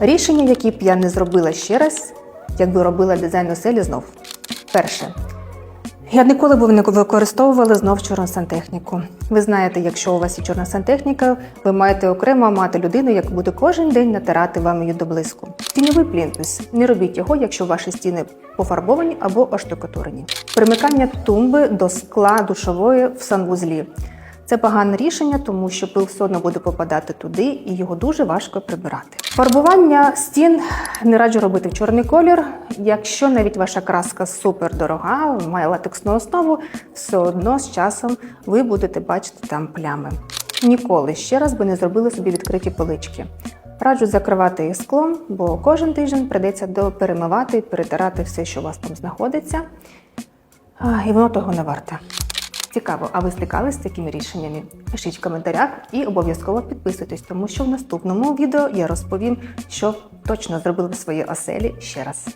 Рішення, які б я не зробила ще раз, якби робила дизайн оселі знов. Перше. Я ніколи б не використовувала знов чорну сантехніку. Ви знаєте, якщо у вас є чорна сантехніка, ви маєте окремо мати людину, яка буде кожен день натирати вам її до. Тіньовий плінтус. Не робіть його, якщо ваші стіни пофарбовані або оштукатурені. Примикання тумби до скла душової в санвузлі. Це погане рішення, тому що пил все одно буде попадати туди, і його дуже важко прибирати. Фарбування стін не раджу робити в чорний колір. Якщо навіть ваша краска супер дорога, має латексну основу, все одно з часом ви будете бачити там плями. Ніколи ще раз би не зробили собі відкриті полички. Раджу закривати їх склом, бо кожен тиждень прийдеться перемивати і перетирати все, що у вас там знаходиться. І воно того не варте. Цікаво, а ви стикались з такими рішеннями? Пишіть в коментарях і обов'язково підписуйтесь, тому що в наступному відео я розповім, що точно зробили в своїй оселі ще раз.